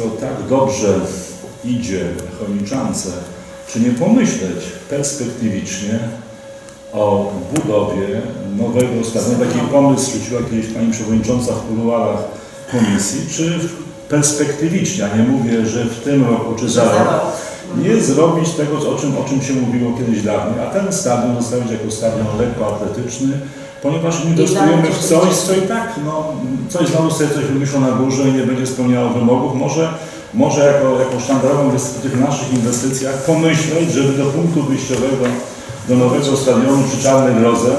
skoro tak dobrze idzie Chojniczance, czy nie pomyśleć perspektywicznie o budowie nowego stadionu? Taki pomysł rzuciła kiedyś Pani Przewodnicząca w kuluarach komisji, czy perspektywicznie, a nie mówię, że w tym roku czy za rok, nie zrobić tego, o czym, o czym się mówiło kiedyś dawniej, a ten stadion zostawić jako stadion lekkoatletyczny, ponieważ inwestujemy w coś, co i tak, no, coś znowu sobie coś wymyślą na górze i nie będzie spełniało wymogów. Może, może jako, jako sztandarową w tych naszych inwestycjach pomyśleć, żeby do punktu wyjściowego, do nowego stadionu przy Czarnej Drodze,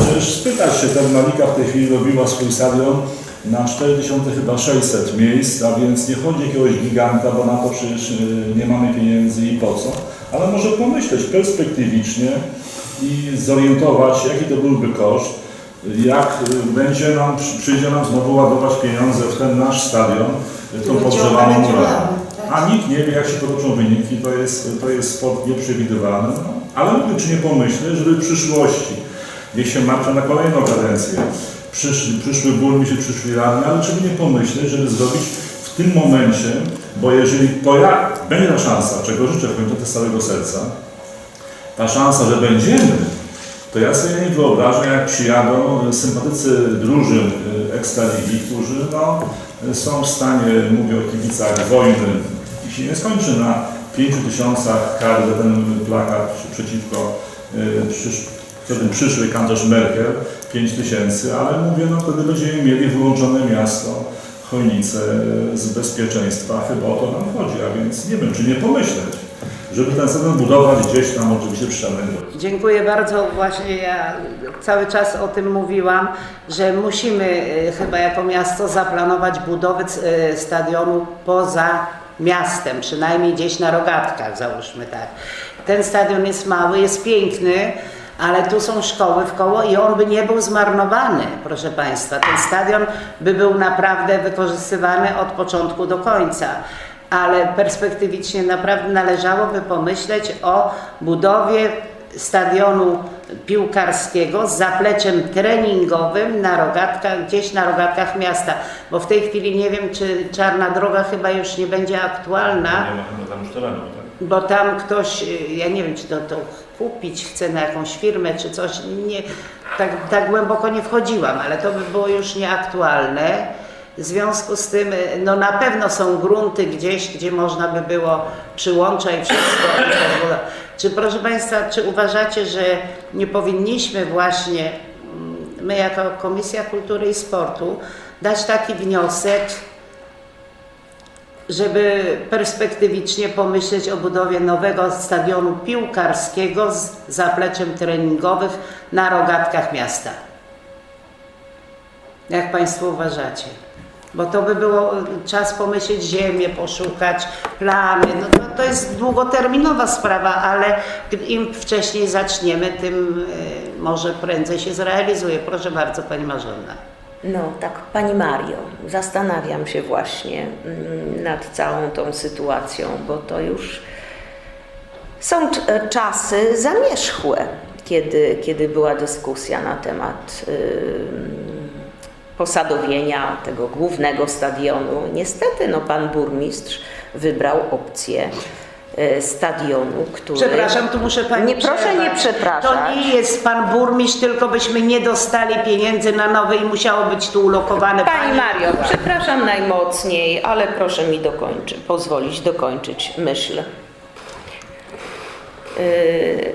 przecież spytać się, Termalika w tej chwili robiła swój stadion na 4000 chyba 600 miejsc, a więc nie chodzi o jakiegoś giganta, bo na to przecież y, nie mamy pieniędzy i po co, ale może pomyśleć perspektywicznie i zorientować jaki to byłby koszt, jak będzie nam, przy- przyjdzie nam znowu ładować pieniądze w ten nasz stadion, pogrzebaną będzie muralę. ładny, tak. A nikt nie wie, jak się potoczą wyniki, to jest, to jest sport nieprzewidywalny, no. ale mówię, czy nie pomyśleć, żeby w przyszłości, niech się martwią na kolejną kadencję, przyszły, przyszły burmistrz przyszli radni, ale czy by nie pomyśleć, żeby zrobić w tym momencie, bo jeżeli to ja, będzie ta szansa, czego życzę w końcu z całego serca, ta szansa, że będziemy, to ja sobie nie wyobrażam, jak przyjadą sympatycy drużyn y, Ekstraligi, którzy no, są w stanie, mówię o kibicach wojny. I się nie skończy na 5 tysiącach kar za ten plakat przeciwko y, przysz, wtedy przyszłej kanclerz Merkel 5 tysięcy, ale mówię, no wtedy będziemy mieli wyłączone miasto, Chojnice z bezpieczeństwa, chyba o to nam chodzi, a więc nie wiem, czy nie pomyśleć, żeby ten stadion budować gdzieś tam oczywiście Drodze. Dziękuję bardzo. Właśnie ja cały czas o tym mówiłam, że musimy e, chyba jako miasto zaplanować budowę e, stadionu poza miastem, przynajmniej gdzieś na rogatkach, załóżmy tak. Ten stadion jest mały, jest piękny, ale tu są szkoły w koło i on by nie był zmarnowany, proszę Państwa. Ten stadion by był naprawdę wykorzystywany od początku do końca ale perspektywicznie naprawdę należałoby pomyśleć o budowie stadionu piłkarskiego z zapleczem treningowym na rogatkach, gdzieś na rogatkach miasta, bo w tej chwili nie wiem, czy Czarna Droga chyba już nie będzie aktualna, Nie ma chyba tam już terenu, tak? bo tam ktoś, ja nie wiem, czy to, to kupić chce na jakąś firmę, czy coś, nie, tak, tak głęboko nie wchodziłam, ale to by było już nieaktualne. W związku z tym, y, no na pewno są grunty gdzieś, gdzie można by było przyłącza i wszystko. Czy proszę Państwa, czy uważacie, że nie powinniśmy właśnie, mm, my jako Komisja Kultury i Sportu, dać taki wniosek, żeby perspektywicznie pomyśleć o budowie nowego stadionu piłkarskiego z zapleczem treningowym na rogatkach miasta. Jak Państwo uważacie? Bo to by było y, czas pomyśleć ziemię, poszukać plany. No to, to jest długoterminowa sprawa, ale im wcześniej zaczniemy, tym y, może prędzej się zrealizuje. Proszę bardzo, Pani Marzena. No tak, Pani Mario, zastanawiam się właśnie mm, nad całą tą sytuacją, bo to już są e, czasy zamierzchłe, kiedy, kiedy była dyskusja na temat ym, posadowienia tego głównego stadionu. Niestety, no, pan burmistrz wybrał opcję e, stadionu, który... Przepraszam, tu muszę Pani Nie, proszę nie przepraszać. To nie jest Pan burmistrz, tylko byśmy nie dostali pieniędzy na nowe i musiało być tu ulokowane. Pani Mario, przepraszam najmocniej, ale proszę mi dokończyć, pozwolić dokończyć myśl. Yy,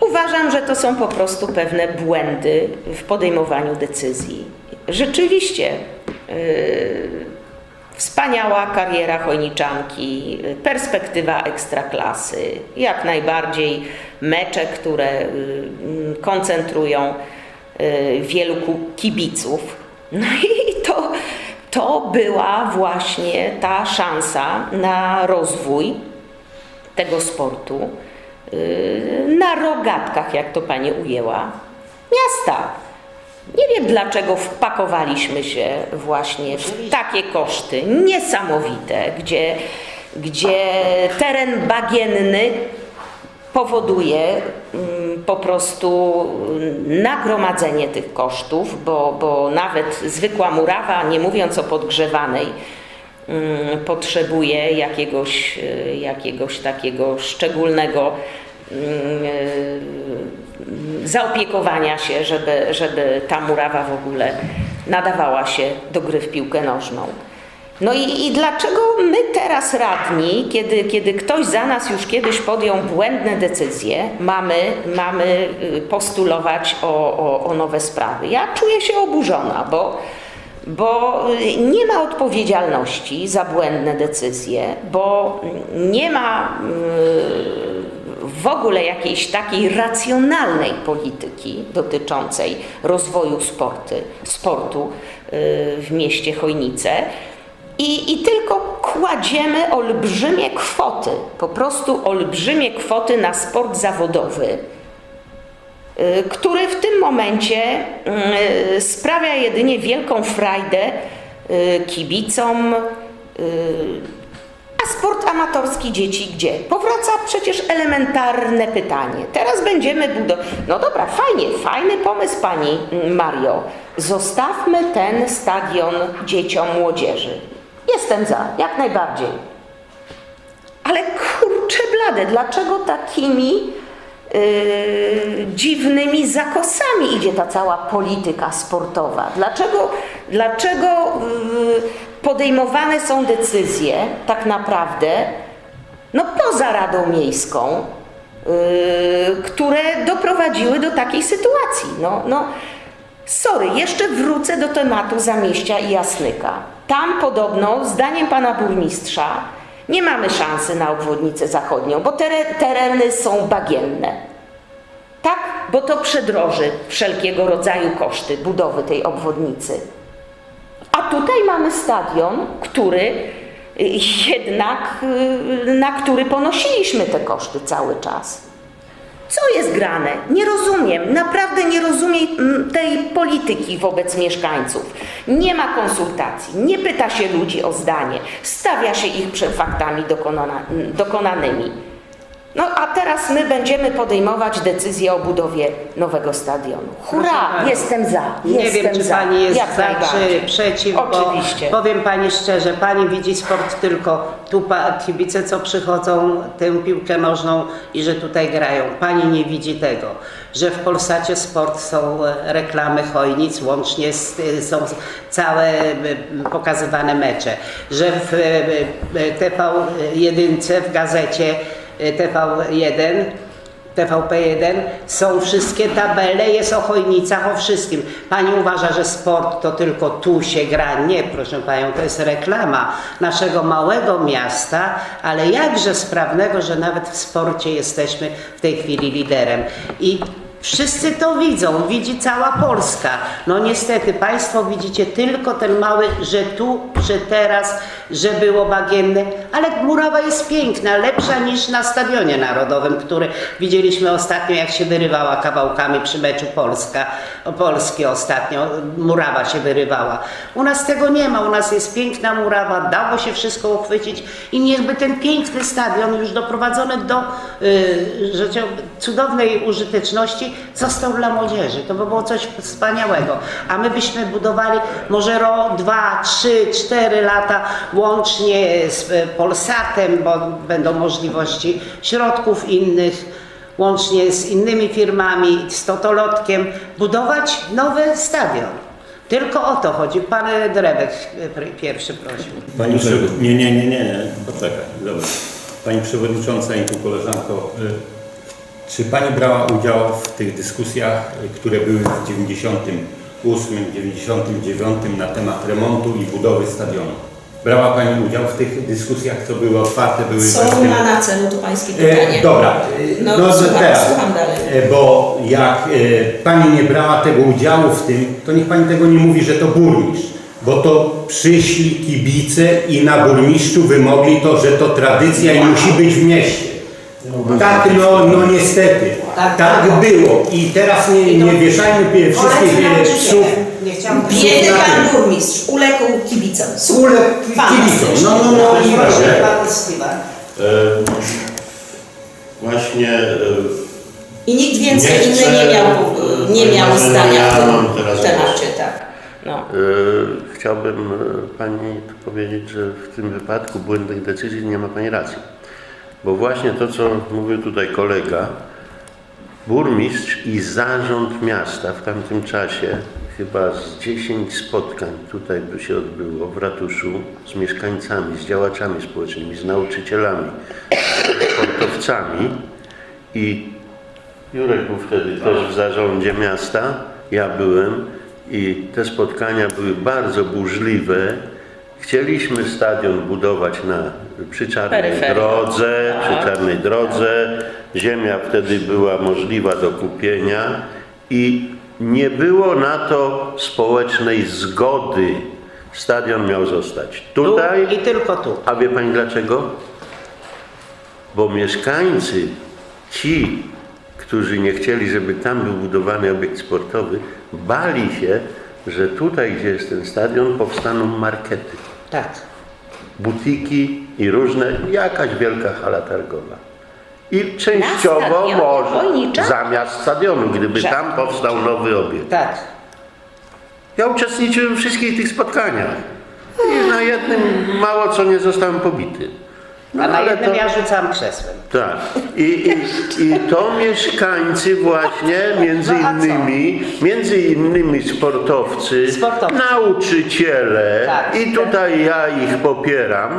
uważam, że to są po prostu pewne błędy w podejmowaniu decyzji. Rzeczywiście yy, wspaniała kariera chojniczanki, perspektywa ekstraklasy, jak najbardziej mecze, które mm, koncentrują yy, wielu kibiców. No i to, to była właśnie ta szansa na rozwój tego sportu na rogatkach, jak to Pani ujęła, miasta. Nie wiem dlaczego wpakowaliśmy się właśnie w takie koszty niesamowite, gdzie, gdzie teren bagienny powoduje mm, po prostu nagromadzenie tych kosztów, bo, bo nawet zwykła murawa, nie mówiąc o podgrzewanej, mm, potrzebuje jakiegoś, e, jakiegoś takiego szczególnego mm, e, zaopiekowania się, żeby, żeby ta murawa w ogóle nadawała się do gry w piłkę nożną. No i, i dlaczego my teraz radni, kiedy, kiedy ktoś za nas już kiedyś podjął błędne decyzje, mamy, mamy y, postulować o, o, o nowe sprawy? Ja czuję się oburzona, bo, bo y, nie ma odpowiedzialności za błędne decyzje, bo nie ma y, w ogóle jakiejś takiej racjonalnej polityki dotyczącej rozwoju sporty, sportu y, w mieście Chojnice. I, I tylko kładziemy olbrzymie kwoty, po prostu olbrzymie kwoty na sport zawodowy, y, który w tym momencie y, sprawia jedynie wielką frajdę kibicom, a sport amatorski dzieci gdzie? Powraca przecież elementarne pytanie. Teraz będziemy budować. No dobra, fajnie, fajny pomysł pani Mario. Zostawmy ten stadion dzieciom młodzieży. Jestem za, jak najbardziej. Ale kurczę blade, dlaczego takimi yy, dziwnymi zakosami idzie ta cała polityka sportowa? Dlaczego, dlaczego yy, podejmowane są decyzje tak naprawdę no poza Radą Miejską, yy, które doprowadziły do takiej sytuacji? No, no, sorry, jeszcze wrócę do tematu Zamieścia i Jasnyka. Tam podobno, zdaniem pana burmistrza, nie mamy szansy na obwodnicę zachodnią, bo tere- tereny są bagienne. Tak, bo to przedroży wszelkiego rodzaju koszty budowy tej obwodnicy. A tutaj mamy stadion, który y, jednak, y, na który ponosiliśmy te koszty cały czas. Co jest grane? Nie rozumiem, naprawdę nie rozumiem mm, tej polityki wobec mieszkańców. Nie ma konsultacji, nie pyta się ludzi o zdanie, stawia się ich przed faktami dokonanymi. No a teraz my będziemy podejmować decyzję o budowie nowego stadionu. Hurra, jestem za. Nie jestem wiem, czy za. Pani jest Jak za, najbardziej. czy przeciw, Oczywiście. bo powiem Pani szczerze, Pani widzi sport tylko tu pa- kibice, co przychodzą tę piłkę nożną i że tutaj grają. Pani nie widzi tego, że w Polsacie Sport są e, reklamy Chojnic, łącznie z, e, są całe e, pokazywane mecze, że w e, TV1 w gazecie TV1 TVP1 są wszystkie tabele, jest o Chojnicach, o wszystkim. Pani uważa, że sport to tylko tu się gra? Nie, proszę Panią, to jest reklama naszego małego miasta, ale jakże sprawnego, że nawet w sporcie jesteśmy w tej chwili liderem. I Wszyscy to widzą, widzi cała Polska. No niestety, Państwo widzicie tylko ten mały, że tu, że teraz, że było bagienne, ale murawa jest piękna, lepsza niż na Stadionie Narodowym, który widzieliśmy ostatnio, jak się wyrywała kawałkami przy meczu Polska, Polski ostatnio, murawa się wyrywała. U nas tego nie ma, u nas jest piękna murawa, dało się wszystko uchwycić i niechby ten piękny stadion już doprowadzony do y, rzeczą, cudownej użyteczności został dla młodzieży. To by było coś wspaniałego. A my byśmy budowali może rok, dwa, trzy, cztery lata łącznie z y, Polsatem, bo będą możliwości środków innych, łącznie z innymi firmami, z Totolotkiem, budować nowy stadion. Tylko o to chodzi. Pan Drebek pr- pierwszy prosił. Pani Przew... Nie, nie, nie, nie, poczekaj, dobra. Pani Przewodnicząca i tu koleżanko, y, czy Pani brała udział w tych dyskusjach, które były w 98, 99 na temat remontu i budowy stadionu? Brała Pani udział w tych dyskusjach, co były otwarte, były Co ma na celu to pańskie pytanie? E, dobra, e, No, no, słucham, teraz, słucham dalej. e, bo jak e, Pani nie brała tego udziału w tym, to niech Pani tego nie mówi, że to burmistrz, bo to przyszli kibice i na burmistrzu wymogli to, że to tradycja i musi być w mieście. Tak, no, no niestety, Tak tak, było. było i teraz nie, nie wieszajmy pie- wszystkich e, psów. Nie chciałam Biedny na pan tym. burmistrz uległ kibicom. Ule kibicom, no, no, no i Proszę, pan Steven. E, Właśnie e, I nikt więcej Nie inny chcę- nie miał, nie miał zdania w ja tym mam teraz temacie, tak. No. e, chciałbym e, Pani powiedzieć, że w tym wypadku błędnych decyzji nie ma Pani racji. Bo właśnie to, co mówił tutaj kolega, burmistrz i zarząd miasta w tamtym czasie, chyba z 10 spotkań tutaj by się odbyło w ratuszu z mieszkańcami, z działaczami społecznymi, z nauczycielami, z sportowcami i Jurek był wtedy też w zarządzie miasta, ja byłem i te spotkania były bardzo burzliwe. Chcieliśmy stadion budować na, przy Czarnej Peryferii. Drodze, przy Czarnej Drodze. Ziemia wtedy była możliwa do kupienia i nie było na to społecznej zgody. Stadion miał zostać Tu tutaj. i tylko tu. A wie pani dlaczego? Bo mieszkańcy, ci, którzy nie chcieli, żeby tam był budowany obiekt sportowy, bali się, że tutaj, gdzie jest ten stadion, powstaną markety, Tak. butiki i różne, jakaś wielka hala targowa. I częściowo stadionie może Wojnicza? zamiast stadionu, gdyby Że- tam powstał nowy obiekt. Tak. Ja uczestniczyłem w wszystkich tych spotkaniach. I na jednym mało co nie zostałem pobity. No, A na jednym to- ja rzucam krzesłem. Tak. I, i, I to mieszkańcy właśnie, między No a co? innymi, między innymi sportowcy, Sportowcy. nauczyciele Tak. i tutaj ja ich popieram,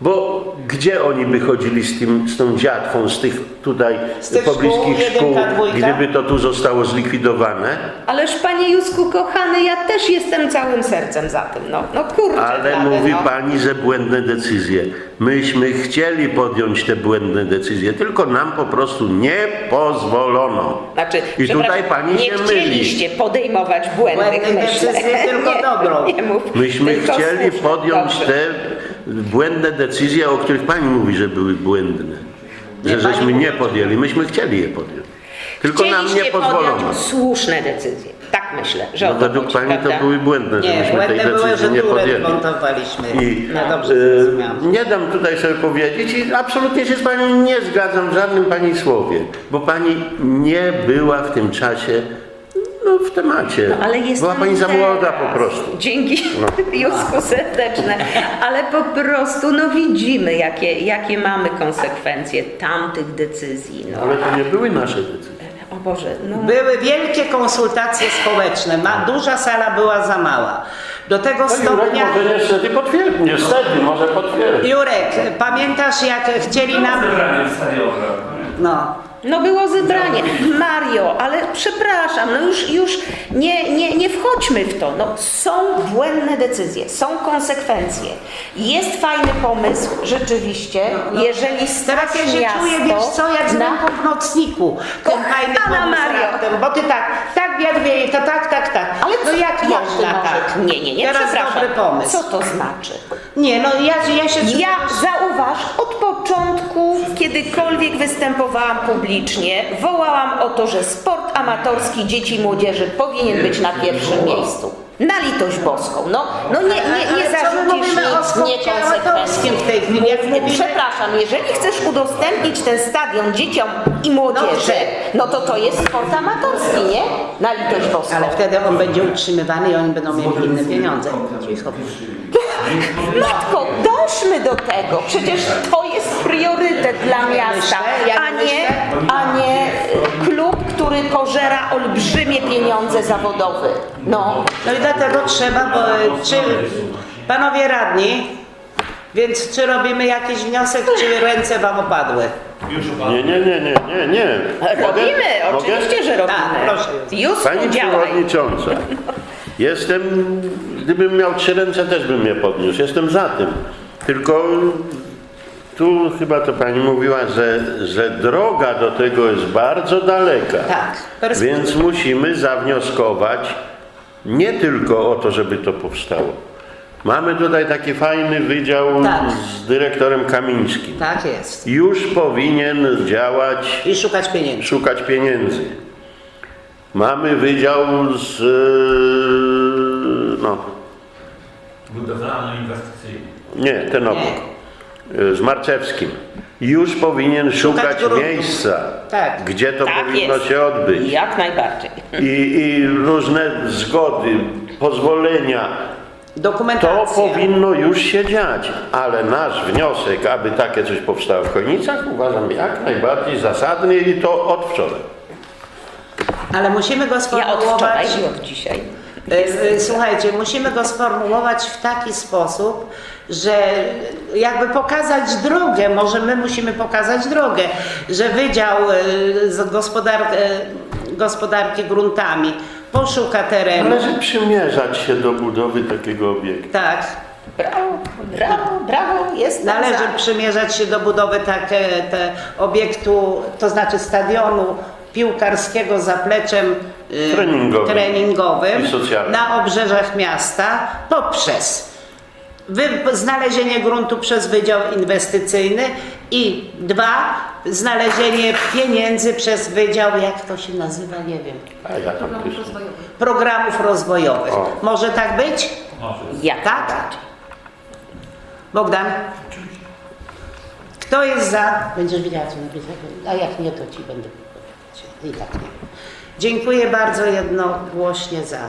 bo gdzie oni by chodzili z, tym, z tą dziatwą, z tych tutaj Z tych pobliskich szkół, szkół, jedynka, dwójka? gdyby to tu zostało zlikwidowane? Ależ panie Jusku kochany, ja też jestem całym sercem za tym. No, no kurczę. Ale blady, mówi no. pani, że błędne decyzje. Myśmy chcieli podjąć te błędne decyzje, tylko nam po prostu nie pozwolono. Znaczy, I tutaj pani nie się myli. chcieliście podejmować błędnych Błędnych decyzji, tylko nie, dobrą. Nie mów, Myśmy tylko chcieli słuszne. podjąć Dobrze. te błędne decyzje, o których pani mówi, że były błędne. Że żeśmy nie podjęli. Myśmy chcieli je podjąć. Tylko nam nie pozwolono. słuszne decyzje. Tak myślę, że No to według chodzi, pani to prawda? były błędne, że myśmy tej błędne były, że decyzji nie podjęli. I Ja dobrze zrozumiałam. nie dam tutaj sobie powiedzieć i absolutnie się z Panią nie zgadzam w żadnym Pani słowie, bo Pani nie była w tym czasie no, w temacie. No, ale jest była Pani za młoda po prostu. Dzięki No. Jusku serdeczne. Ale po prostu no widzimy, jakie, jakie mamy konsekwencje tamtych decyzji. No. Ale to nie były nasze decyzje. O Boże, no. Były wielkie konsultacje społeczne. Ma, duża sala była za mała. Do tego No Jurek stopnia... może niestety potwierdzi, niestety może potwierdzi. Jurek, pamiętasz jak chcieli nam... No. No było zebranie. Mario, ale przepraszam, no już, już nie, nie, nie wchodźmy w to. No, są błędne decyzje, są konsekwencje. Jest fajny pomysł, rzeczywiście, jeżeli Teraz stać ja się miasto czuję, wiesz co, jak z na- ręką w nocniku. Kochana fajny pomysł Mario. raptem, Bo ty tak, tak wiatr wieje, to tak, tak, tak. Ale no jak można tak? Nie, nie, nie, Teraz przepraszam. dobry pomysł. Co to znaczy? Nie, no ja, ja się czuję... Ja zauważ, od początku, kiedykolwiek występowałam publicznie, wołałam o to, że sport amatorski dzieci i młodzieży powinien być na pierwszym miejscu. Na litość boską. No, no nie, nie, nie zarzucisz w tej chwili? Jak mówimy- Przepraszam, jeżeli chcesz udostępnić ten stadion dzieciom i młodzieży, no to to jest sport amatorski, nie? Na litość boską. Ale wtedy on będzie utrzymywany i oni będą mieli inne pieniądze. Cicho. Matko, dążmy do tego. Przecież to jest priorytet dla miasta, myślę, ja a nie, myślę. a nie e, klub, który pożera olbrzymie pieniądze zawodowe. No, No i dlatego trzeba, bo e, czy panowie radni, więc czy robimy jakiś wniosek, czy ręce wam opadły? Nie, nie, nie, nie, nie, nie. robimy, Mogę? oczywiście, że robimy. Tak, proszę. Już Pani działaj. Przewodnicząca, jestem, gdybym miał trzy ręce, też bym je podniósł. Jestem za tym. Tylko tu chyba to Pani mówiła, że, że droga do tego jest bardzo daleka. Tak, perspektywa. Więc musimy zawnioskować nie tylko o to, żeby to powstało. Mamy tutaj taki fajny wydział Tak. z dyrektorem Kamińskim. Tak jest. Już powinien działać I szukać pieniędzy. szukać pieniędzy. Mamy wydział z no, Budowlano-inwestycyjny. nie, ten obok, e, z Marczewskim. Już powinien szukać gruntów. miejsca, Tak. gdzie to Tak powinno jest. się odbyć. Jak najbardziej. I, I różne zgody, pozwolenia. Dokumentacja. To powinno już się dziać, ale nasz wniosek, aby takie coś powstało w Chojnicach, uważam jak najbardziej zasadny i to od wczoraj. Ale musimy go Ja od sformułować. wczoraj i od dzisiaj. E, e, Słuchajcie, musimy go sformułować w taki sposób, że jakby pokazać drogę, może my musimy pokazać drogę, że Wydział e, z gospodar, e, Gospodarki Gruntami poszuka terenu. Należy przymierzać się do budowy takiego obiektu. Tak, Brawo, brawo, brawo, jest należy przymierzać się do budowy tak, e, te obiektu, to znaczy stadionu piłkarskiego zapleczem e, Treningowym. treningowym na obrzeżach miasta poprzez wy, znalezienie gruntu przez Wydział Inwestycyjny i dwa, znalezienie pieniędzy przez Wydział, jak to się nazywa, nie wiem, A ja tam też. programów rozwojowych. O. Może tak być? Jak Tak? najbardziej. Bogdan? Kto jest za? Będziesz wiedziała, co napisać, a jak nie, to ci będę. I tak. Dziękuję bardzo jednogłośnie za.